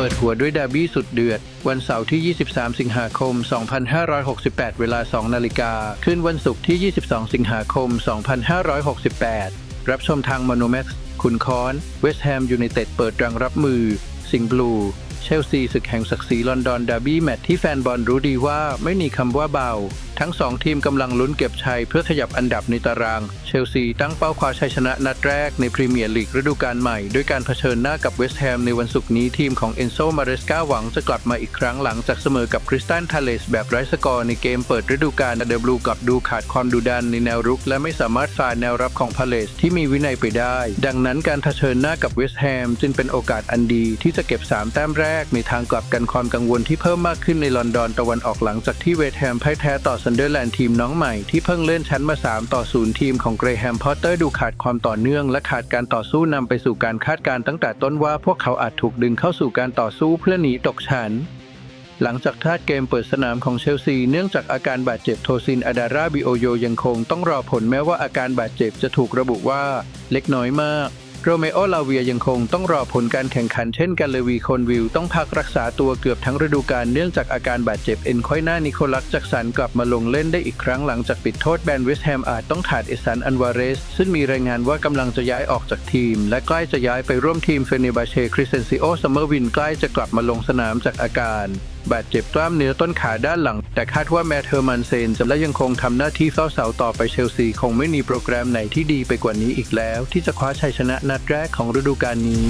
เปิดหัวด้วยดาร์บี้สุดเดือด วันเสาร์ที่ 23 สิงหาคม 2568 เวลา 2 นาฬิกา ขึ้นวันศุกร์ที่ 22 สิงหาคม 2568 รับชมทางมโนแม็กซ์คุณคอน เวสต์แฮมยูไนเต็ดเปิดรังรับมือ สิงห์บลู เชลซีศึกแห่งศักดิ์ศรีลอนดอนดาร์บี้แมตช์ที่แฟนบอลรู้ดีว่าไม่มีคำว่าเบา ทั้งสองทีมกำลังลุ้นเก็บชัยเพื่อขยับอันดับในตาราง เชลซีตั้งเป้าคว้าชัยชนะนัดแรกในพรีเมียร์ลีกฤดูกาลใหม่ด้วยการเผชิญหน้ากับเวสต์แฮมในวันศุกร์นี้ทีมของเอนโซมาเรสกาหวังจะกลับมาอีกครั้งหลังจากเสมอกับคริสตันทาเลสแบบไร้สกอร์ในเกมเปิดฤดูกาลเดบลูกับดูขาดความดุดันในแนวรุก และไม่สามารถฝ่าแนวรับของพาเลสที่มีวินัยไปได้ ดังนั้นการเผชิญหน้ากับเวสต์แฮมจึงเป็นโอกาสอันดีที่จะเก็บ 3 แต้มแรกในทางกลับกันความกังวลที่เพิ่มมากขึ้นในลอนดอนตะวันออกหลังจากที่เวสต์แฮมพ่ายแพ้ต่อซันเดอร์แลนด์ทีมน้องใหม่ที่เพิ่งเลื่อนชั้นมา 3 ต่อ 0 ทีมของเกรแฮมพอตเตอร์ดูขาดความต่อเนื่องและขาดการต่อสู้นำไปสู่การคาดการ์ตั้งแต่ต้นว่าพวกเขาอาจถูกดึงเข้าสู่การต่อสู้เพื่อหนีตกชั้นหลังจากทาดเกมเปิดสนามของเชลซีเนื่องจากอาการบาดเจ็บโทซินอาดาราบิโอโยยังคงต้องรอผลแม้ว่าอาการบาดเจ็บจะถูกระบุว่าเล็กน้อยมาก โรเมโอลาเวียยังคงต้องรอผลการแข่งขันเช่นกันเลวีโคนวิลต้องพักรักษาตัวเกือบทั้งฤดูกาลเนื่องจากอาการบาดเจ็บเอ็นค่อยหน้านิโคลัสจากสันกลับมาลงเล่นได้อีกครั้งหลังจากปิดโทษแบนเวสแฮมอาจต้องขาดเอสันอันวาเรส ซึ่งมีรายงานว่ากำลังจะย้ายออกจากทีม และใกล้จะย้ายไปร่วมทีมเฟเนบาเช่คริสเซนซิโอซัมเมอร์วินใกล้จะกลับมาลงสนามจากอาการ บาดเจ็บกล้ามเนื้อต้นขาด้านหลัง แต่คาดว่าแมทเทอร์มันเซนจะและยังคงทำหน้าที่เฝ้าเสาต่อไปเชลซี คงไม่มีโปรแกรมไหนที่ดีไปกว่านี้อีกแล้ว ที่จะคว้าชัยชนะนัดแรกของฤดูกาลนี้